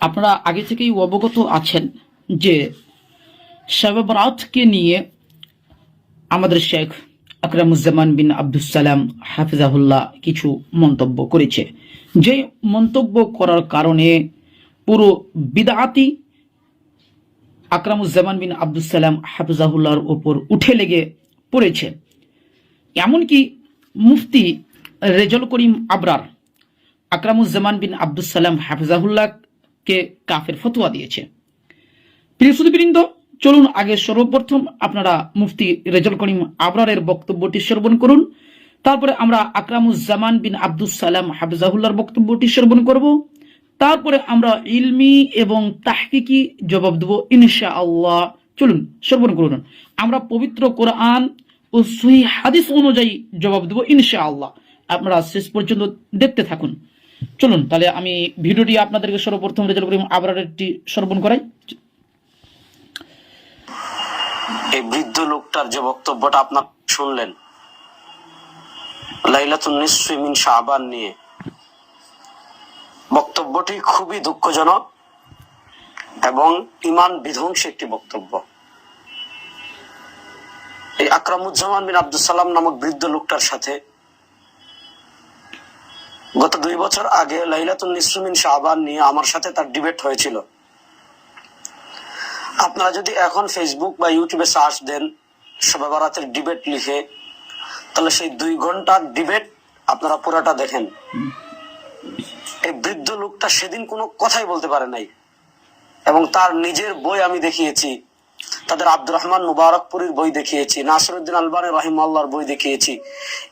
আপনারা আগে থেকেই অবগত আছেন যে শবে বরাতকে নিয়ে আমাদের শেখ আকরামুজ্জামান বিন আব্দুল সালাম হাফিজাহুল্লাহ কিছু মন্তব্য করেছে। যে মন্তব্য করার কারণে পুরো বিদাতি আকরামুজ্জামান বিন আব্দুল সালাম হাফিজাহুল্লাহর ওপর উঠে লেগে পড়েছে। এমনকি মুফতি রেজল করিম আবরার আকরামুজ্জামান বিন আব্দুল সালাম হাফিজাহুল্লাহকে কাফের ফতোয়া দিয়েছে। প্রিয় সুদীবৃন্দ চলুন আগে সর্বপ্রথম আপনারা মুফতি রেজল করিম আবরারের বক্তব্যটি শ্রবণ করুন। তারপরে আমরা আকরামুজ্জামান বিন আব্দুল সালাম হাফিজাহুল্লাহর বক্তব্যটি শ্রবণ করব। তারপরে আমরা ইলমি এবং তাহকিকি জবাব দেব ইনশা আল্লাহ চলুন, শ্রবণ করুন। আমরা পবিত্র কোরআন ও সহি হাদিস অনুযায়ী জবাব দেব ইনশা আল্লাহ আপনারা শেষ পর্যন্ত দেখতে থাকুন। চলুন, তাহলে আমি ভিডিওটি আপনাদেরকে সর্বপ্রথম রেজাল্ট করি আবরারেরটি শ্রবণ করাই। এই বৃদ্ধ লোকটার যে বক্তব্যটা আপনার শুনলেন মিন নিয়ে, বক্তব্যটি খুবই দুঃখজনক এবং ইমান বিধ্বংসী একটি বক্তব্য। এই আকরামুজ্জামান বিন আব্দুল সালাম নামক বৃদ্ধ লোকটার সাথে গত দুই বছর আগে লাইলাতুন নিসফি মিন শাবান নিয়ে আমার সাথে তার ডিবেট হয়েছিল। আপনারা যদি এখন ফেসবুক বা ইউটিউবে সার্চ দেন শবে ডিবেট লিখে, তাহলে সেই দুই ঘণ্টার ডিবেট আপনারা পুরাটা দেখেন। এই বৃদ্ধ লোকটা সেদিন কোনো কথাই বলতে পারে নাই। এবং তার নিজের বই আমি দেখিয়েছি। তাদের আব্দুর রহমান মুবারকপুরীর বই দেখিয়েছি, নাসরুদ্দিন আলবানী রহিমাল্লাহর বই দেখিয়েছি,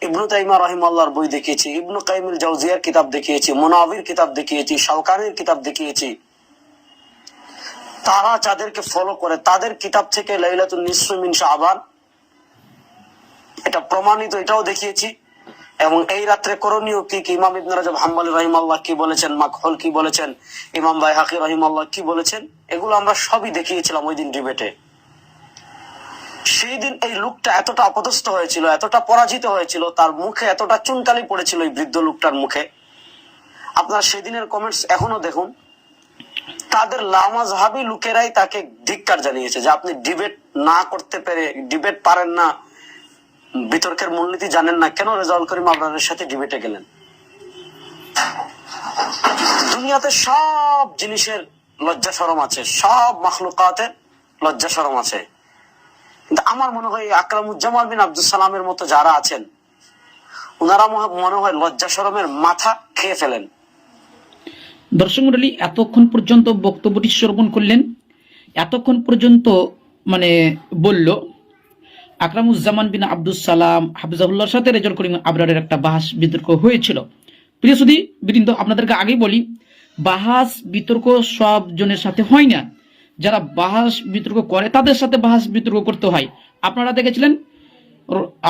ইবনু তাইমা রহিমাল্লাহর বই দেখিয়েছি, ইবনু কাইমুল জাউজিয়ার কিতাব দেখিয়েছি, মোনাবির কিতাব দেখিয়েছি, শাওকানির কিতাব দেখিয়েছি। তারা যাদেরকে ফলো করে, তাদের কিতাব থেকে লাইলাতুল নিসফিমিন শাবান, এটা প্রমাণিত, এটাও দেখিয়েছি। এবং এই রাত্রে করণীয় কি কি? ইমাম ইবনে রাজব হাম্বলি রহিমাল্লাহ কি বলেছেন, মাকহল কি বলেছেন, ইমাম বাইহাকি রহিমাল্লাহ কি বলেছেন, এগুলো আমরা সবই দেখিয়েছিলাম ওই দিন ডিবেটে সেই দিন এই লোকটা এতটা অপদস্থ হয়েছিল, এতটা পরাজিত হয়েছিল, তার মুখে এতটা চুনকালি পড়েছিল এই বৃদ্ধ লোকটার মুখে। আপনার সেদিনের কমেন্টস এখনও দেখুন। তাদের লামাজহাবি লোকেরাই তাকে ধিক্কার জানিয়েছে যে আপনি ডিবেট না করতে পেরে ডিবেট পারেন না, বিতর্কের মূলনীতি জানেন না, কেন রেজাউল করিম আপনাদের সাথে ডিবেটে গেলেন? দুনিয়াতে সব জিনিসের লজ্জা সরম আছে, সব মাখলুকাতের লজ্জা সরম আছে। কিন্তু আমার মনে হয় আকরামুজ্জামাল বিন আব্দুল সালামের মতো যারা আছেন, ওনারা মনে হয় লজ্জা সরমের মাথা খেয়ে ফেলেন। দর্শক মন্ডলী, এতক্ষণ পর্যন্ত বক্তব্যটি শ্রবণ করলেন। এতক্ষণ পর্যন্ত মানে বলল, আকরামুজ্জামান বিন আব্দুল সালাম হাফিজাহুল্লাহর সাথে রেজল করিম আবরারের একটা বাহাস বিতর্ক হয়েছিল। প্রিয় সুদী বৃন্দ আপনাদেরকে আগেই বলি, বাহাস, বিতর্ক সব জনের সাথে হয় না। যারা বাহাস বিতর্ক করে, তাদের সাথে বাহাস বিতর্ক করতে হয়। আপনারা দেখেছিলেন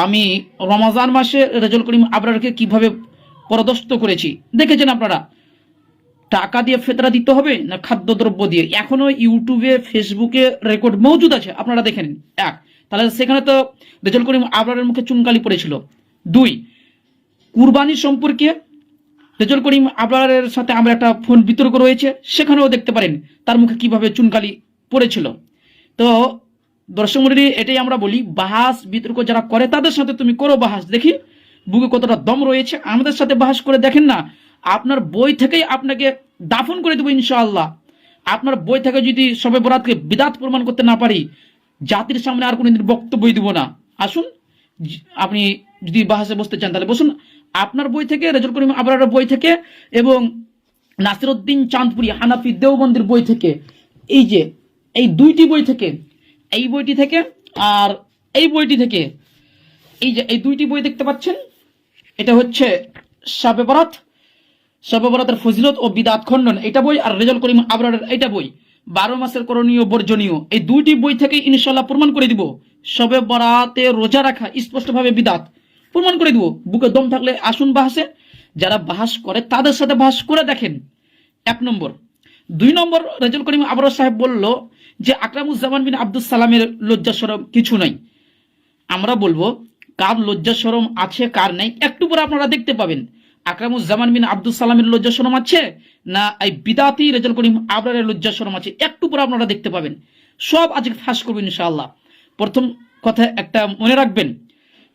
আমি রমাজান মাসে রেজল করিম আবরারকে কীভাবে পরদস্ত করেছি। দেখেছেন আপনারা? টাকা দিয়ে ফেতরা দিতে হবে না খাদ্যদ্রব্য দিয়ে? এখনও ইউটিউবে, ফেসবুকে রেকর্ড মজুদ আছে, আপনারা দেখে এক, তাহলে সেখানে তো রেজল করিম আবরারের মুখে চুনকালি পড়েছিল। দুই, কুরবানি সম্পর্কে রেজল করিম আবরারের সাথে আমার একটা ফোন বিতর্ক রয়েছে, সেখানেও দেখতে পারেন তার মুখে কীভাবে চুনকালি পড়েছিল। তো দর্শক মন্ডলী, এটাই আমরা বলি, বাহাস বিতর্ক যারা করে, তাদের সাথে তুমি করো বাহাস। দেখি, বুকে কতটা দম রয়েছে, আমাদের সাথে বাহাস করে দেখেন না, আপনার বই থেকেই আপনাকে দাফন করে দেবো ইনশাআল্লাহ। আপনার বই থেকে যদি সবে বরাতকে বিদাত প্রমাণ করতে না পারি, জাতির সামনে আর কোনোদিন বক্তব্যই দিব না। আসুন আপনি যদি বাহাসে বসতে চান, তাহলে বসুন। আপনার বই থেকে, রেজল করিম আবরারের বই থেকে এবং নাসিরউদ্দিন চাঁদপুরি হানাফি দেওবন্দির বই থেকে। এই যে, এই দুইটি বই থেকে, এই বইটি থেকে আর এই বইটি থেকে, এই যে, এই দুইটি বই দেখতে পাচ্ছেন, এটা হচ্ছে শাবে বরাত। শবে বরাতের ফজিলত ও বিদাত খণ্ডন, এটা বই আর রেজল করিম আবরারের এটা বই। বারো মাসের করণীয়, বর্জনীয়, এই দুইটি বই থেকে ইনশাল্লাহ প্রমাণ করে দিব, শবে বরাতে রোজা রাখা স্পষ্টভাবে বিদাত। প্রমাণ করে দিব, বুকে দম থাকলে আসুন বাহাসে। যারা বাহাস করে, তাদের সাথে বাহাস করে দেখেন। এক নম্বর। দুই নম্বর, রেজল করিম আবরার সাহেব বলল যে, আকরামুজ্জামান বিন আব্দুল সালামের লজ্জা সরম কিছু নাই। আমরা বলব, কার লজ্জা সরম আছে, কার নাই, একটু পরে আপনারা দেখতে পাবেন। আকরামুজ্জামান বিন আব্দুল সালামের লজ্জা শরম আছে, না এই বিদাতি রেজাল করিম আবরারের লজ্জা শরম আছে, একটু পরে আপনারা দেখতে পাবেন। সব আজকে ফাঁস করবেন ইনশাআল্লাহ। প্রথম কথা একটা মনে রাখবেন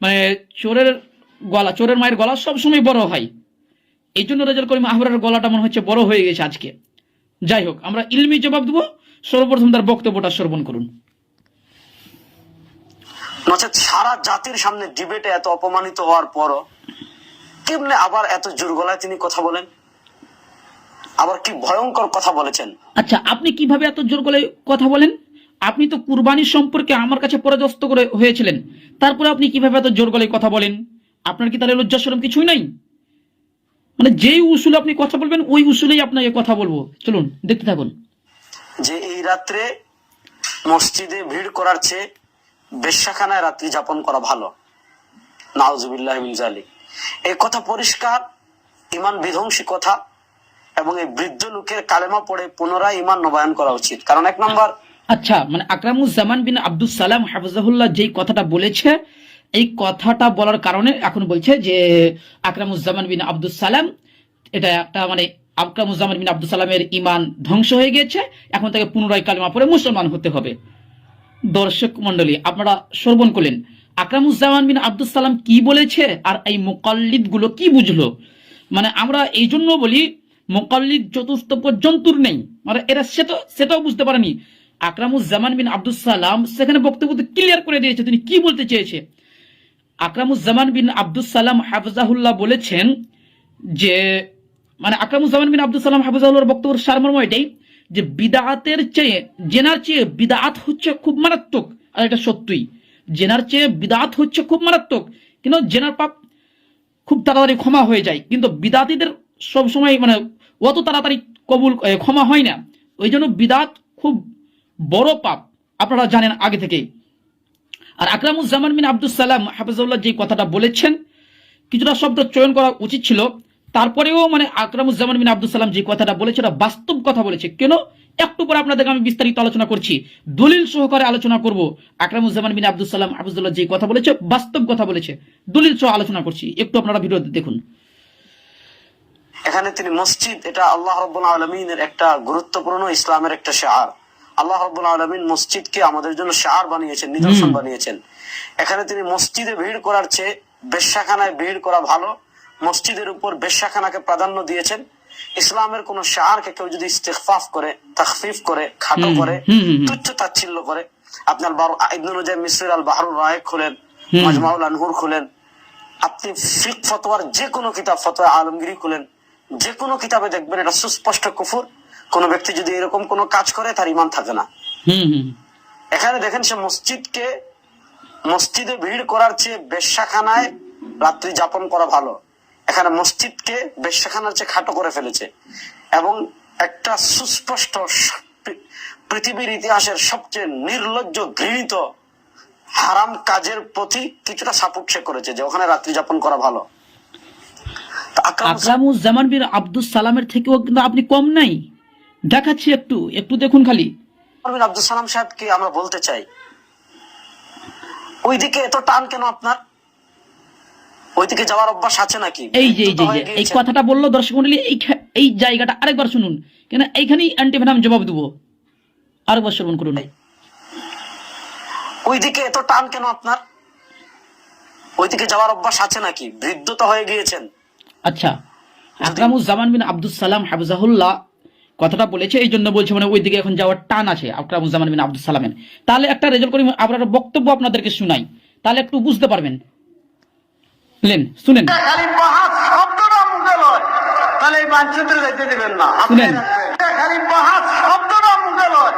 মানে চোরের গলা চোরের মায়ের গলা সবসময় বড় হয়। এই জন্য রেজাল করিম আহবরের গলাটা মনে হচ্ছে বড় হয়ে গেছে আজকে। যাই হোক আমরা ইলমি জবাব দেবো। সর্বপ্রথম তার বক্তব্যটা শ্রবণ করুন। নচেত সারা জাতির সামনে ডিবেটে এত অপমানিত হওয়ার পরও কেমনে আবার এত জোর গলায় তিনি কথা বলেন? আবার কি ভয়ঙ্কর কথা বলেছেন? আচ্ছা আপনি কীভাবে এত জোর গলায় কথা বলেন? আপনি তো কুরবানির সম্পর্কে আমার কাছে পরাজস্ত করে হয়েছিলেন। তারপরে আপনি কীভাবে এত জোর গলায় কথা বলেন? আপনার কি তাহলে লজ্জা শরম কিছুই নাই? মানে যেই উসুলে আপনি কথা বলবেন, ওই উসুলেই আপনাকে কথা বলব। চলুন, দেখতে থাকুন। যে এই রাত্রে মসজিদে ভিড় করার চেয়ে বেশ্যাখানায় রাত্রি যাপন করা ভালো। নাউজুবিল্লাহ জালিক এই কথা পরিষ্কার, ইমান বিধ্বংসী কথা এবং এই বৃদ্ধ লোকের কালেমা পড়ে পুনরায় ইমান নবায়ন করা উচিত। কারণ এক নম্বর আচ্ছা মানে আকরামুজ্জামান বিন আব্দুল সালাম হাফিজাহুল্লাহ যেই কথাটা বলেছে, এই কথাটা বলার কারণে এখন বলছে যে আকরামুজ্জামান বিন আব্দুল সালাম, এটা একটা মানে আকরামুজ্জামান বিন আব্দুল সালামের ইমান ধ্বংস হয়ে গিয়েছে এখন তাকে পুনরায় কালিমা পড়ে মুসলমান হতে হবে। দর্শক মন্ডলী আপনারা শ্রবণ করলেন, আকরামুজ্জামান বিন আব্দুল সালাম কি বলেছে আর এই মোকাল্লিদগুলো কি বুঝলো? মানে আমরা এই জন্য বলি, মোকাল্লিদ চতুর্থ পর্যন্তর নেই মানে এরা সেটা সেটাও বুঝতে পারেনি। আকরামুজ্জামান বিন আব্দুল সালাম সেখানে বক্তব্য ক্লিয়ার করে দিয়েছে। তিনি কি বলতে চেয়েছে? আকরামুজ্জামান বিন আব্দুল সালাম হাফজাহুল্লাহ বলেছেন যে মানে আকরামুজ্জামান বিন আব্দুল সালাম হাফজাহুল্লাহর বক্তব্যের সারমর্ম এটাই যে বিদাতের চেয়ে, জেনার চেয়ে বিদাত হচ্ছে খুব মারাত্মক। আর এটা সত্যই। জেনার চেয়ে বিদাত হচ্ছে খুব মারাত্মক। কিন্তু জেনার পাপ খুব তাড়াতাড়ি ক্ষমা হয়ে যায়। কিন্তু বিদাতিদের সবসময় মানে অত তাড়াতাড়ি কবুল ক্ষমা হয় না। ওই জন্য বিদাত খুব বড় পাপ। আপনারা জানেন আগে থেকেই। আর আকরামুজ্জামান বিন আব্দুল সালাম, হাফিজুল্লাহ যে কথাটা বলেছেন, কিছুটা শব্দ চয়ন করা উচিত ছিল। তারপরেও মানে আকরামুজ্জামান বিন আব্দুল সালাম যে কথাটা বলেছে, এটা বাস্তব কথা বলেছে। কেন? একটু পরে আপনাদেরকে আমি বিস্তারিত আলোচনা করছি। দলিল সহকারে আলোচনা করব। আকরামুজ্জামান বিন আব্দুল সালাম, হাফিজুল্লাহ যে কথা বলেছে, বাস্তব কথা বলেছে। দলিল সহ আলোচনা করছি। একটু আপনারা ভিডিও দেখুন। এখানে তিনি মসজিদ, এটা আল্লাহ রব্বুল আলমিনের একটা গুরুত্বপূর্ণ ইসলামের একটা শেয়ার আল্লাহ রব্বুল আলমিন মসজিদকে আমাদের জন্য শেয়ার বানিয়েছেন নিদর্শন বানিয়েছেন। এখানে তিনি মসজিদে ভিড় করার চেয়ে বেশ্যাখানায় ভিড় করা ভালো। মসজিদের উপর বেশ্যাখানাকে প্রাধান্য দিয়েছেন। ইসলামের কোন শেয়ারকে কেউ যদি ইস্তেফাফ করে তাকফিফ করে খাটো করে। তুচ্ছ তাচ্ছিল্য করে আপনার বারো ইবনুল মিসরির আল বাহরুল রায়েক খুলেন। মাজমাউল আনহুর খুলেন আপনি ফিক ফতোয়ার যে কোনো কিতাব ফতোয়া আলমগিরি খুলেন যে কোনো কিতাবে দেখবেন এটা সুস্পষ্ট কুফুর। কোন ব্যক্তি যদি এরকম কোনো কাজ করে তার ইমান থাকে না। এখানে দেখেন সে মসজিদকে মসজিদে ভিড় করার চেয়ে বেশ্যাখানায় রাত্রি যাপন করা ভালো। এখানে মসজিদকে বেশ্যাখানার চেয়ে খাটো করে ফেলেছে। এবং একটা সুস্পষ্ট পৃথিবীর ইতিহাসের সবচেয়ে নির্লজ্জ ঘৃণিত হারাম কাজের প্রতি কিছুটা সাপোর্ট সে করেছে যে ওখানে রাত্রি যাপন করা ভালো। আকরামুজ্জামান বিন আব্দুল সালামের থেকেও কিন্তু আপনি কম নাই। দেখাচ্ছি একটু একটু দেখুন খালি। আব্দুল সালাম সাহেবকে আমরা বলতে চাই ওইদিকে এত টান কেন আপনার? ওইদিকে যাওয়ার অভ্যাস আছে নাকি? এই যে এই যে এই। কথাটা বলল দর্শক মন্ডলী এই এই জায়গাটা আরেকবার শুনুন। কেন এইখানেই অ্যান্টিভেনাম জবাব দেবো। আরেকবার শ্রবণ করুন। ওইদিকে এত টান কেন আপনার? ওইদিকে যাওয়ার অভ্যাস আছে নাকি? বৃদ্ধ তো হয়ে গিয়েছেন। আচ্ছা আকরামুজ্জামান বিন আব্দুল সালাম হাফজাহুল্লাহ কথাটা বলেছে এই জন্য বলছে মানে ওইদিকে এখন যাওয়ার টান আছে আকরামুজ্জামান বিন আব্দুল সালামের। তাহলে একটা রেজাল্ট করি আপনার বক্তব্য আপনাদেরকে শুনাই। তাহলে একটু বুঝতে পারবেন। শুনেন। শুনেন তাহলে এই যেতে দেবেন না। খালি শব্দটা মুখে লয়।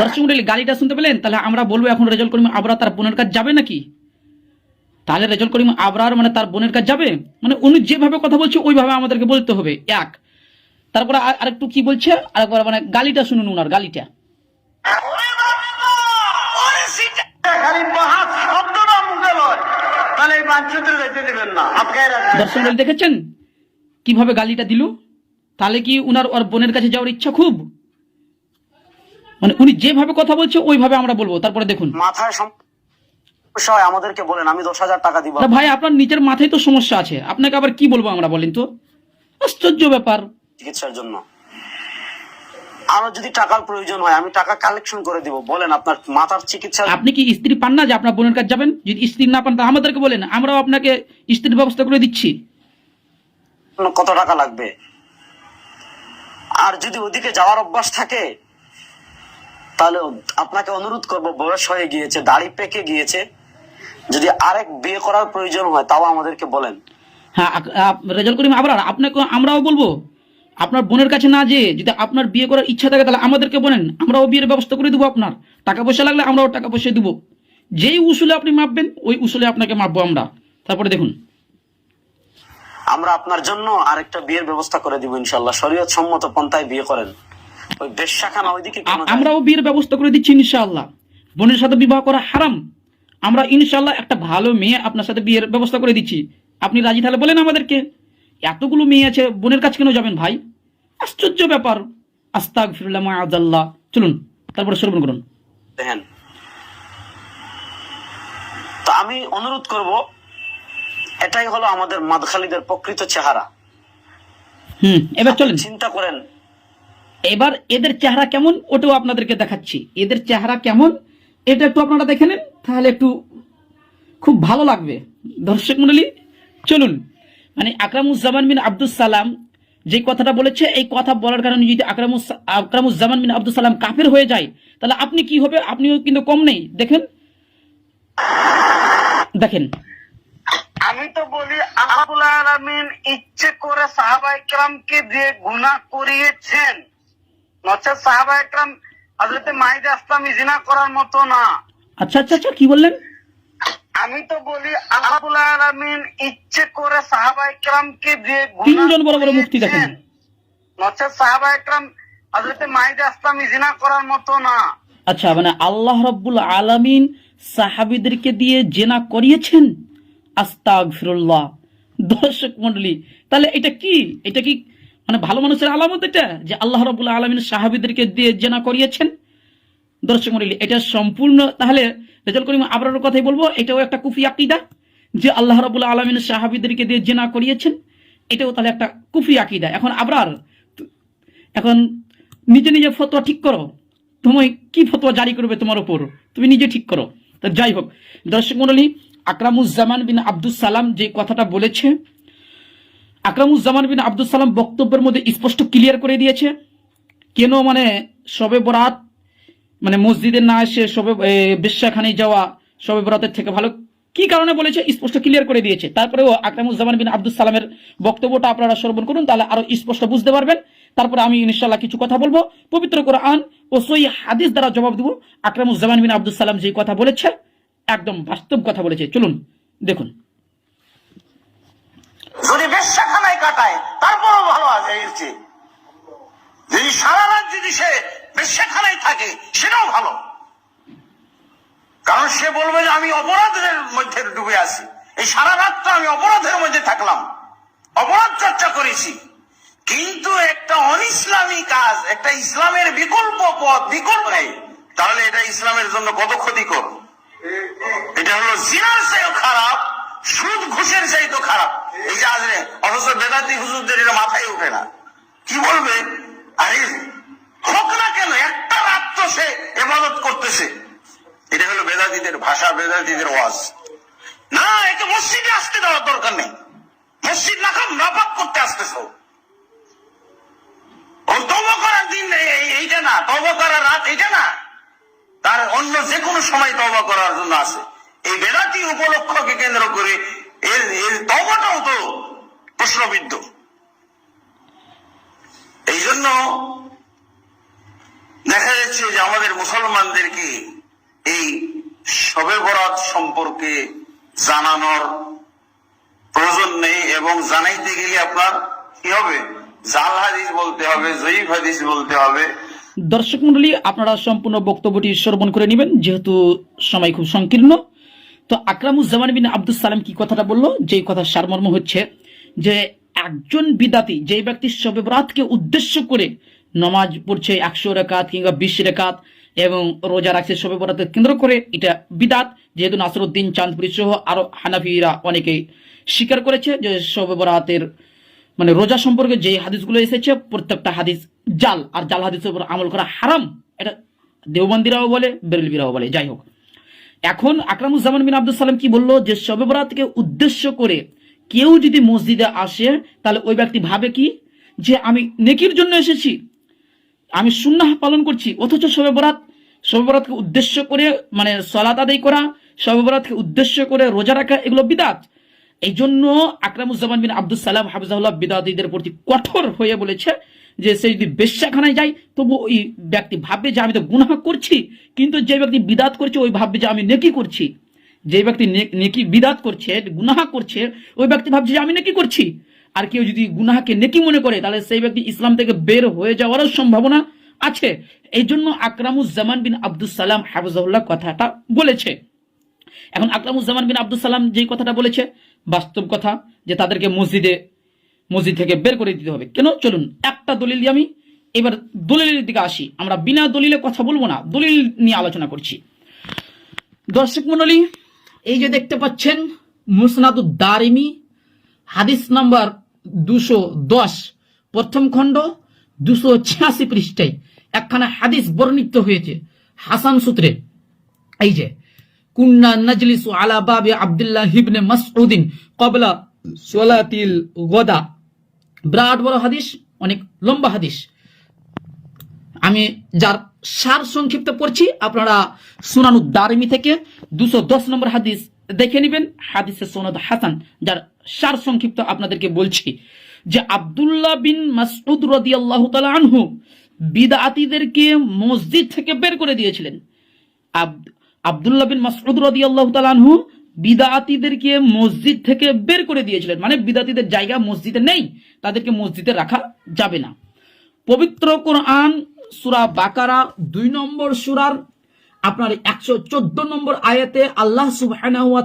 দর্শক গালিটা শুনতে পেলেন? তাহলে আমরা বলব এখন রেজাল্ট করিম আবরা তার বোনের কাজ যাবে নাকি? তাহলে রেজাল্ট করিম আবরার মানে তার বোনের কাছে যাবে? মানে উনি যেভাবে কথা বলছে, ওইভাবে আমাদেরকে বলতে হবে। এক। তারপরে আরেকটু কি বলছে? আরেকবার মানে গালিটা শুনুন উনার, গালিটা। দর্শক দেখেছেন? কীভাবে গালিটা দিল? তাহলে কি উনার ওর বোনের কাছে যাওয়ার ইচ্ছা খুব? মানে উনি যেভাবে কথা বলছে, ওইভাবে আমরা বলব। তারপরে দেখুন। মাথায় সমস্যা হয় আমাদেরকে বলেন আমি দশ হাজার টাকা দিব। ভাই আপনার নিজের মাথায় তো সমস্যা আছে। আপনাকে আবার কি বলব আমরা বলেন তো? আশ্চর্য ব্যাপার। চিকিৎসার জন্য। আরও যদি টাকার প্রয়োজন হয় আমি টাকা কালেকশন করে দিব। বলেন আপনার মাথার চিকিৎসা আপনি কি স্ত্রী পান না যে আপনার বোনের কাছে যাবেন? যদি স্ত্রী না পান তা আমাদেরকে বলেন। আমরাও আপনাকে স্ত্রীর ব্যবস্থা করে দিচ্ছি। কত টাকা লাগবে? আর যদি ওদিকে যাওয়ার অভ্যাস থাকে তাহলে আপনাকে অনুরোধ করব বয়স হয়ে গিয়েছে দাড়ি পেকে গিয়েছে। যদি আরেক বিয়ে করার প্রয়োজন হয় তাও আমাদেরকে বলেন। হ্যাঁ রেজাল্ট করিম আবার আপনাকে আমরাও বলব আপনার বোনের কাছে না যে যদি আপনার বিয়ে করার ইচ্ছা থাকে তাহলে আমাদেরকে বলেন আমরাও বিয়ের ব্যবস্থা করে দেবো আপনার। টাকা পয়সা লাগলে আমরাও টাকা পয়সা দিব। যেই উসুলে আপনি মাপবেন ওই উসুলে আপনাকে মাপবো আমরা। তারপরে দেখুন। আমরা আপনার জন্য আরেকটা বিয়ের ব্যবস্থা করে দিব ইনশাল্লাহ শরীয়ত সম্মত পন্থায় বিয়ে করেন। ওই বেশ্যাখানা ওইদিকে আমরাও বিয়ের ব্যবস্থা করে দিচ্ছি ইনশাআল্লাহ। বোনের সাথে বিবাহ করা হারাম। আমরা ইনশাল্লাহ একটা ভালো মেয়ে আপনার সাথে বিয়ের ব্যবস্থা করে দিচ্ছি। আপনি রাজি তাহলে বলেন আমাদেরকে। এতগুলো মেয়ে আছে বোনের কাছে কেন যাবেন ভাই? আশ্চর্য ব্যাপার। আস্তাক ফিরুল্লাহ আদাল্লাহ চলুন তারপরে শ্রবণ করুন। দেখেন তো আমি অনুরোধ করব এটাই হলো আমাদের মাদখালিদের প্রকৃত চেহারা। হুম এবার চলেন। চিন্তা করেন। এবার এদের চেহারা কেমন ওটাও আপনাদেরকে দেখাচ্ছি। এদের চেহারা কেমন এটা একটু আপনারা দেখে নেন, তাহলে একটু খুব ভালো লাগবে। দর্শক মন্ডলী, চলুন। মানে আকরামুজ্জামান বিন আব্দুল সালাম যে কথাটা বলেছে, এই কথা বলার কারণে যদি আকরামুস, আকরামুজ্জামান বিন আব্দুল সালাম কাফের হয়ে যায়, তাহলে আপনি কি হবে? আপনিও কিন্তু কম নেই। দেখেন। দেখেন। আমি তো বলি আলামিন ইচ্ছে করে সাহাবা ইকরামকে দিয়ে গুনাহ করিয়েছেন। নচেত সাহাবা হযরত মাহিদা ইসলামী জিনা করার মতো না। আচ্ছা আচ্ছা আচ্ছা কি বললেন? আমি তো বলি আল্লাহুল আলামিন ইচ্ছে করে গুনাহ তিনজন বড় বড় মুফতি দেখেন। হযরত ইসলামী জিনা করার মতো না। আচ্ছা মানে আল্লাহ রব্বুল আলামিন সাহাবিদেরকে দিয়ে জেনা করিয়েছেন? আস্তাগ ফিরুল্লাহ দর্শক মন্ডলী তাহলে এটা কি? এটা কি মানে ভালো মানুষের আলামত এটা যে আল্লাহ রব্বুল আলমিন সাহাবিদেরকে দিয়ে জেনা করিয়েছেন। দর্শক মন্ডলী, এটা সম্পূর্ণ তাহলে রেজাল করিম আবরার কথাই বলব, এটাও একটা কুফি আকিদা যে আল্লাহ রব্বুল আলমিন সাহাবিদেরকে দিয়ে জেনা করিয়েছেন। এটাও তাহলে একটা কুফি আকিদা। এখন আবরার, এখন নিজে নিজে ফতোয়া ঠিক করো। তুমি কি ফতোয়া জারি করবে তোমার ওপর তুমি নিজে ঠিক করো। তা যাই হোক, দর্শক মন্ডলী, আকরামুজ্জামান বিন আব্দুল সালাম যে কথাটা বলেছে আকরামুজ্জামান বিন আব্দুল সালাম বক্তব্যের মধ্যে স্পষ্ট ক্লিয়ার করে দিয়েছে। কেন মানে সবে বরাত মানে মসজিদে না এসে সবে বেশ্যাখানে যাওয়া সবে বরাতের থেকে ভালো কি কারণে বলেছে স্পষ্ট ক্লিয়ার করে দিয়েছে। তারপরেও আকরামুজ্জামান বিন আব্দুল সালামের বক্তব্যটা আপনারা শ্রবণ করুন, তাহলে আরও স্পষ্ট বুঝতে পারবেন। তারপরে আমি ইনশাল্লাহ কিছু কথা বলব। পবিত্র কোরআন ও সই হাদিস দ্বারা জবাব দেবো। আকরামুজ্জামান বিন আব্দুল সালাম যে কথা বলেছে, একদম বাস্তব কথা বলেছে। চলুন, দেখুন। যদি বেশ্যাখানায় কাটায়, তারপরও ভালো আছে এসছে যদি সারা রাত যদি সে বেশ্যাখানায় থাকে, সেটাও ভালো। কারণ সে বলবে যে আমি অপরাধের মধ্যে ডুবে আছি। এই সারা রাতটা আমি অপরাধের মধ্যে থাকলাম। অপরাধ চর্চা করেছি। কিন্তু একটা অনিসলামী কাজ, একটা ইসলামের বিকল্প পথ, বিকল্প তাহলে এটা ইসলামের জন্য কত ক্ষতিকর? এটা হলো জিনার চেয়েও খারাপ। সুদ ঘুষের চাইতেও খারাপ। এই যে আজরে অথচ বেদাতি হুজুরদের এটা মাথায় ওঠে না। কি বলবে? আরে হোক না কেন, একটা রাত তো সে এবাদত করতেছে। এটা হলো বেদাতিদের ভাষা বেদাতিদের ওয়াজ। না, একে মসজিদে আসতে দেওয়ার দরকার নেই। মসজিদ নাকাম নাপাক করতে আসতেছ। ও তব করার দিন এই- এই- এইটা না তব করার রাত এইটা না। তার অন্য যে কোনো সময় তবা করার জন্য আছে। এই বেদাতি উপলক্ষকে কেন্দ্র করে এর এর তবাটাও তো প্রশ্নবিদ্ধ। এই জন্য দেখা যাচ্ছে যে আমাদের মুসলমানদেরকে এই শবে বরাত সম্পর্কে জানানোর প্রয়োজন নেই এবং জানাইতে গেলে আপনার কি হবে? জাল হাদিস বলতে হবে, জয়ীফ হাদিস বলতে হবে। দর্শক মন্ডলী আপনারা সম্পূর্ণ বক্তব্যটি শ্রবণ করে নেবেন, যেহেতু সময় খুব সংকীর্ণ। তো আকরামুজ্জামান বিন আব্দুল সালাম কি কথাটা বলল? যে কথা সারমর্ম হচ্ছে যে একজন বিদাতি যে ব্যক্তি শবে বরাতকে উদ্দেশ্য করে নমাজ পড়ছে একশো রেখাত কিংবা বিশ রেখাত এবং রোজা রাখছে শবে কেন্দ্র করে, এটা বিদাত। যেহেতু নাসরুদ্দিন চাঁদপুরি সহ আরও হানাফিরা অনেকেই স্বীকার করেছে যে শবে বরাতের মানে রোজা সম্পর্কে যে হাদিসগুলো এসেছে, প্রত্যেকটা হাদিস জাল। আর জাল হাদিসের উপর আমল করা হারাম। এটা দেওবন্দিরাও বলে, বেরেলবিরাও বলে। যাই হোক। এখন আকরামুজ্জামান বিন আব্দুল সালাম কি বলল? যে শবে বরাতকে উদ্দেশ্য করে কেউ যদি মসজিদে আসে, তাহলে ওই ব্যক্তি ভাবে কি? যে আমি নেকির জন্য এসেছি, আমি সুন্নাহ পালন করছি, অথচ শবে বরাত বরাতকে উদ্দেশ্য করে মানে সলাত আদায় করা শবে বরাতকে উদ্দেশ্য করে রোজা রাখা, এগুলো বিদাত। এই জন্য আকরামুজ্জামান বিন আব্দুল সালাম হাফিজাহুল্লাহ বিদাতিদের প্রতি কঠোর হয়ে বলেছে যে সে যদি বেশ্যাখানায় যায়, তবু ওই ব্যক্তি ভাববে যে আমি তো গুনাহ করছি, কিন্তু যে ব্যক্তি বিদাত করছে, ওই ভাববে যে আমি নেকি করছি। যে ব্যক্তি নেকি বিদাত করছে গুনাহ করছে, ওই ব্যক্তি ভাবছে যে আমি নেকি করছি। আর কেউ যদি গুনাহকে নেকি মনে করে, তাহলে সেই ব্যক্তি ইসলাম থেকে বের হয়ে যাওয়ারও সম্ভাবনা আছে। এই জন্য আকরামুজ্জামান বিন আব্দুল সালাম হাফিজাহুল্লাহ কথাটা বলেছে। এখন আকরামুজ্জামান বিন আব্দুল সালাম যে কথাটা বলেছে, বাস্তব কথা, যে তাদেরকে মসজিদে মসজিদ থেকে বের করে দিতে হবে। কেন? চলুন, একটা দলিল দিয়ে আমি এবার দলিলের দিকে আসি। আমরা বিনা দলিলে কথা বলব না, দলিল নিয়ে আলোচনা করছি। দর্শক মন্ডলী এই যে দেখতে পাচ্ছেন, মুসনাদুদ দারিমি, হাদিস নাম্বার দুশো দশ, প্রথম খণ্ড, দুশো ছিয়াশি পৃষ্ঠায় একখানা হাদিস বর্ণিত হয়েছে হাসান সূত্রে। এই যে, কুন্না নাজলিসু আলা বাবে আবদুল্লাহ হিবনে মাসউদিন কবলা সোলাতিল গদা। বিরাট বড় হাদিস, অনেক লম্বা হাদিস। আমি যার সার সংক্ষিপ্ত পড়ছি, আপনারা সুনানু দারিমি থেকে দুশো দশ নম্বর হাদিস দেখে নেবেন। হাদিসের সনদ হাসান, যার সার সংক্ষিপ্ত আপনাদেরকে বলছি যে আব্দুল্লাহ বিন মাসউদ রাদিয়াল্লাহু তাআলা আনহু বিদআতীদেরকে মসজিদ থেকে বের করে দিয়েছিলেন। আব- আব্দুল্লাহ বিন মাসউদ রাদিয়াল্লাহু তাআলা আনহু বিদাতিদেরকে মসজিদ থেকে বের করে দিয়েছিলেন। মানে বিদাতিদের জায়গা মসজিদে নেই, তাদেরকে মসজিদে রাখা যাবে না। পবিত্র কোরআন, সুরা বাকারা, দুই নম্বর সুরার, আপনার একশো চোদ্দ নম্বর আয়াতে আল্লাহ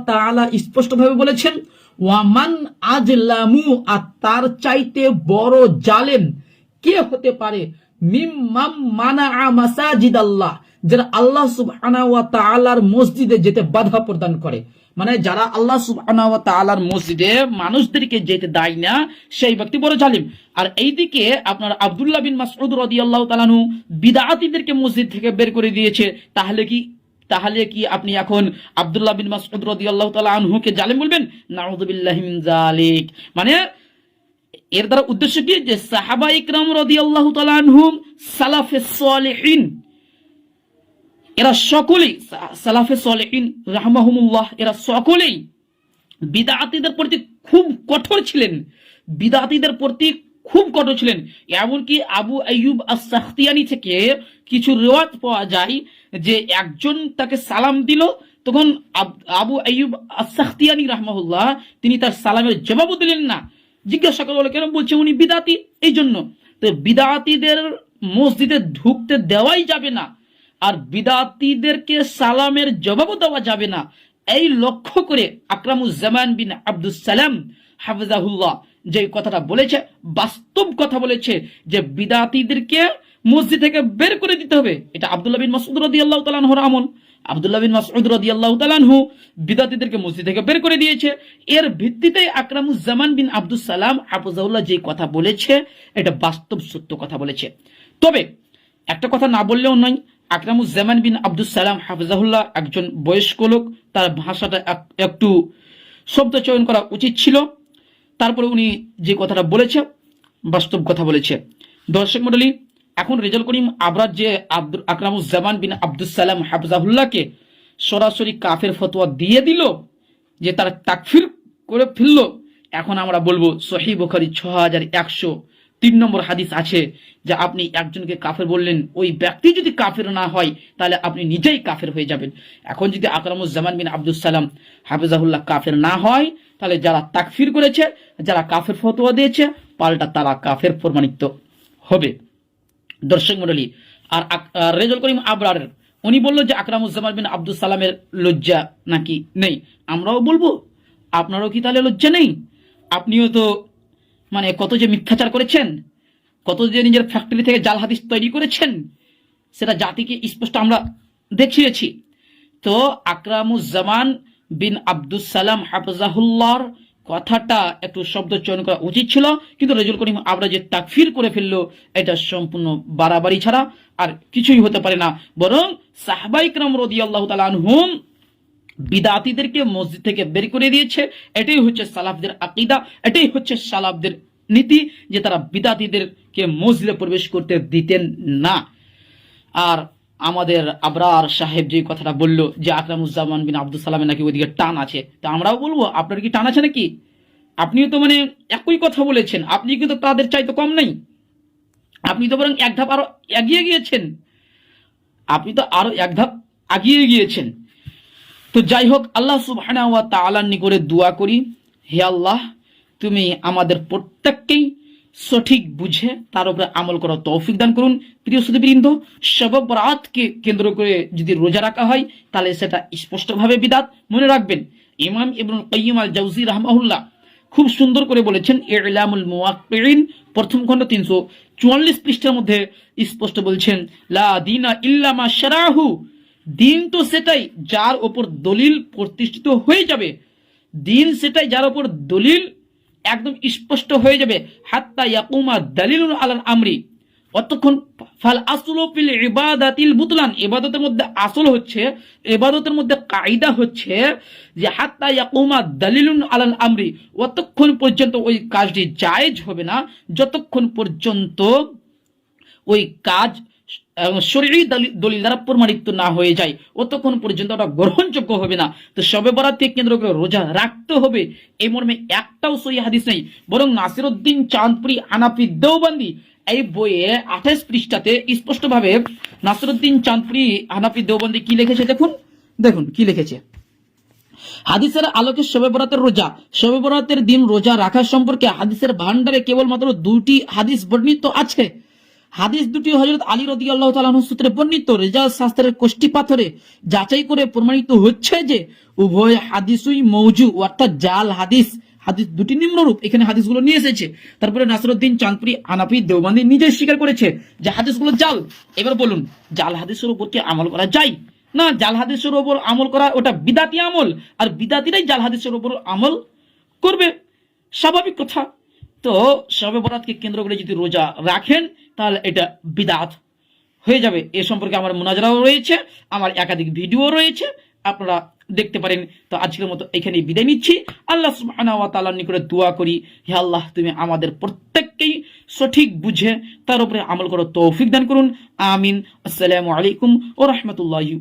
তাআলা স্পষ্টভাবে বলেছেন, ওয়ামান আজলামু আর তার চাইতে বড় জালেম কে হতে পারে? যারা আল্লাহ তাআলার মসজিদে যেতে বাধা প্রদান করে। মানে যারা আল্লাহ তাআলার মসজিদে মানুষদেরকে যেতে দেয় না, সেই ব্যক্তি বড় জালিম। আর এইদিকে আপনার আব্দুল্লাহ বিন মাসউদ রাদিয়াল্লাহু তাআলা আনহু বিদআতীদেরকে মসজিদ থেকে বের করে দিয়েছে। তাহলে কি তাহলে কি আপনি এখন আব্দুল্লাহ বিন মাসউদ রাদিয়াল্লাহু তাআলা আনহুকে জালিম বলবেন? নাউযুবিল্লাহি মিন জালিক মানে এর দ্বারা উদ্দেশ্য কি? যে সাহাবা ইকরাম রাদিয়াল্লাহু তাআলা আনহুম সালাফে সালেহিন। এরা সকলেই সালাফে সালেহিন, রাহমাহুমুল্লাহ, এরা সকলেই বিদাতিদের প্রতি খুব কঠোর ছিলেন। বিদাতিদের প্রতি খুব কঠোর ছিলেন। এমনকি আবু আইয়ুব আস-সাখতিয়ানি থেকে কিছু রেওয়াজ পাওয়া যায় যে একজন তাকে সালাম দিল, তখন আব- আইয়ুব আস-সাখতিয়ানি, রাহমাহুল্লাহ, তিনি তার সালামের জবাবও দিলেন না। জিজ্ঞাসা করল কেন বলছে উনি বিদাতি? এই জন্য তো বিদাতিদের মসজিদে ঢুকতে দেওয়াই যাবে না, আর বিদাতিদেরকে সালামের জবাবও দেওয়া যাবে না। এই লক্ষ্য করে আকরামুজ্জামান বিন আব্দুল সালাম, হাফিজাহুল্লাহ, যে কথাটা বলেছে, বাস্তব কথা বলেছে যে বিদাতিদেরকে মসজিদ থেকে বের করে দিতে হবে। এটা আব্দুল্লাহ বিন মাসউদ রাদিয়াল্লাহু তাআলা আনহুর আমল। আব্দুল্লাহ বিন মাসউদ রাদিয়াল্লাহু তাআলা আনহু বিদাতিদেরকে মসজিদ থেকে বের করে দিয়েছে। এর ভিত্তিতে আকরামুজ্জামান বিন আব্দুল সালাম হাফিজাহুল্লাহ যে কথা বলেছে, এটা বাস্তব সত্য কথা বলেছে। তবে একটা কথা না বললেও নয়, আকরামুজ্জামান বিন আব্দুল সালাম হাফিজাহুল্লাহ একজন বয়স্ক লোক, তার ভাষাটা এক- একটু শব্দ চয়ন করা উচিত ছিল। তারপরে উনি যে কথাটা বলেছে, বাস্তব কথা বলেছে। দর্শক মন্ডলী এখন রেজাল করিম আবরার যে আব্দুল আকরামুজ্জামান বিন আব্দুল সালাম হাফিজাহুল্লাহকে সরাসরি কাফের ফতোয়া দিয়ে দিল, যে তারা তাকফির করে ফেলল, এখন আমরা বলব সহি বুখারি ছ হাজার একশো তিন নম্বর হাদিস আছে, যে আপনি একজনকে কাফের বললেন, ওই ব্যক্তি যদি কাফের না হয়, তাহলে আপনি নিজেই কাফের হয়ে যাবেন। এখন যদি আকরামুজ্জামান বিন আব্দুল সালাম হাফিজাহুল্লাহ কাফের না হয়, তাহলে যারা তাকফির করেছে, যারা কাফের ফতোয়া দিয়েছে, পাল্টা তারা কাফের প্রমাণিত হবে। দর্শক মন্ডলী আর রেজল করিম আবরারের, উনি বলল যে আকরামুজ্জামান বিন আব্দুল সালামের লজ্জা নাকি নেই? আমরাও বলব, আপনারও কি তাহলে লজ্জা নেই? আপনিও তো মানে কত যে মিথ্যাচার করেছেন, কত যে নিজের ফ্যাক্টরি থেকে জাল হাদিস তৈরি করেছেন, সেটা জাতিকে স্পষ্ট আমরা দেখিয়েছি। তো আকরামুজ্জামান বিন আব্দুস সালাম হাফজাহুল্লাহর কথাটা একটু শব্দ চয়ন করা উচিত ছিল, কিন্তু রেজুল করিম আমরা যে তাকফির করে ফেলল, এটা সম্পূর্ণ বাড়াবাড়ি ছাড়া আর কিছুই হতে পারে না। বরং সাহবাইকরাম রদি আল্লাহ তালানহুম বিদাতিদেরকে মসজিদ থেকে বের করে দিয়েছে। এটাই হচ্ছে সালাফদের আকিদা, এটাই হচ্ছে সালাফদের নীতি যে তারা বিদাতিদেরকে মসজিদে প্রবেশ করতে দিতেন না। আর আমাদের আবরার সাহেব যে কথাটা বলল যে আকরামুজ্জামান বিন আব্দুল সালামের নাকি ওইদিকে টান আছে, তা আমরাও বলব। আপনার কি টান আছে নাকি? আপনিও তো মানে একই কথা বলেছেন, আপনি কিন্তু তাদের চাইতে কম নেই। আপনি তো বরং এক ধাপ আরও এগিয়ে গিয়েছেন। আপনি তো আরও এক ধাপ এগিয়ে গিয়েছেন। তো যাই হোক, আল্লাহ সুবহানাহু ওয়া তাআলার নিকটে দোয়া করি, হে আল্লাহ, তুমি আমাদের প্রত্যেককেই সঠিক বুঝে তার উপরে আমল করার তৌফিক দান করুন। প্রিয় সুদীবৃন্দ শবব রাতকে কেন্দ্র করে যদি রোজা রাখা হয়, তাহলে সেটা স্পষ্টভাবে বিদাত। মনে রাখবেন, ইমাম ইবনুল কাইয়িম আল জাউজি রাহমাহুল্লাহ খুব সুন্দর করে বলেছেন, ইলামুল মুওয়াক্কিন প্রথম খণ্ড তিনশো চুয়াল্লিশ পৃষ্ঠার মধ্যে স্পষ্ট বলছেন, লা দিনা ইল্লা মা শারাহু দিন তো সেটাই যার ওপর দলিল প্রতিষ্ঠিত হয়ে যাবে। দিন সেটাই যার ওপর দলিল একদম স্পষ্ট হয়ে যাবে, হাত্তা ইয়াকুমা দালিলুন আলাল আমরি। অতক্ষণ ফাল আসল ফিল ইবাদাতিল বুতলান। ইবাদতের মধ্যে আসল হচ্ছে, ইবাদতের মধ্যে কায়দা হচ্ছে যে হাত্তা ইয়াকুমা দালিলুন আলাল আমরি। অতক্ষণ পর্যন্ত ওই কাজটি জায়েজ হবে না। যতক্ষণ পর্যন্ত ওই কাজ শরীরী দলিল দ্বারা প্রমাণিত না হয়ে যায়। অতক্ষণ পর্যন্ত ওটা গ্রহণযোগ্য হবে না। তো সবে বরাতকে কেন্দ্র করে রোজা রাখতে হবে। এই মর্মে একটাও হাদিস নেই। বরং নাসিরুদ্দিন চাঁদপুরি আনাফি দেওবন্দি এই বইয়ে পৃষ্ঠাতে স্পষ্টভাবে নাসিরুদ্দিন চাঁদপুরি দেওবন্দি কি লিখেছে দেখুন? দেখুন, কি লিখেছে? হাদিসের আলোকে শবে বরাতের রোজা শবে বরাতের দিন রোজা রাখা সম্পর্কে হাদিসের ভান্ডারে কেবলমাত্র দুটি হাদিস বর্ণিত আছে। হাদিস দুটি হজরত আলী রদি আল্লাহ তালাহ সূত্রে বর্ণিত। রেজাল শাস্ত্রের কোষ্টি পাথরে যাচাই করে প্রমাণিত হচ্ছে যে উভয় হাদিসই মৌজু, অর্থাৎ জাল হাদিস হাদিস দুটি নিম্নরূপ। এখানে হাদিসগুলো নিয়ে এসেছে। তারপরে নাসরুদ্দিন চাঁদপুরি আনাফি দেওবান্দি নিজে স্বীকার করেছে যে হাদিসগুলো জাল। এবার বলুন, জাল হাদিসের উপর কি আমল করা যায়? না, জাল হাদিসের উপর আমল করা ওটা বিদাতি আমল। আর বিদাতিরাই জাল হাদিসের উপর আমল করবে। স্বাভাবিক কথা। তো শবে বরাতকে কেন্দ্র করে যদি রোজা রাখেন, তাহলে এটা বিদাত হয়ে যাবে। এ সম্পর্কে আমার মোনাজারাও রয়েছে, আমার একাধিক ভিডিও রয়েছে, আপনারা দেখতে পারেন। তো আজকের মতো এখানে বিদায় নিচ্ছি। আল্লাহ তাআলার নিকটে দোয়া করি, হে আল্লাহ, তুমি আমাদের প্রত্যেককেই সঠিক বুঝে, তার উপরে আমল করো তৌফিক দান করুন। আমিন। আসসালামু আলাইকুম ও রাহমাতুল্লাহি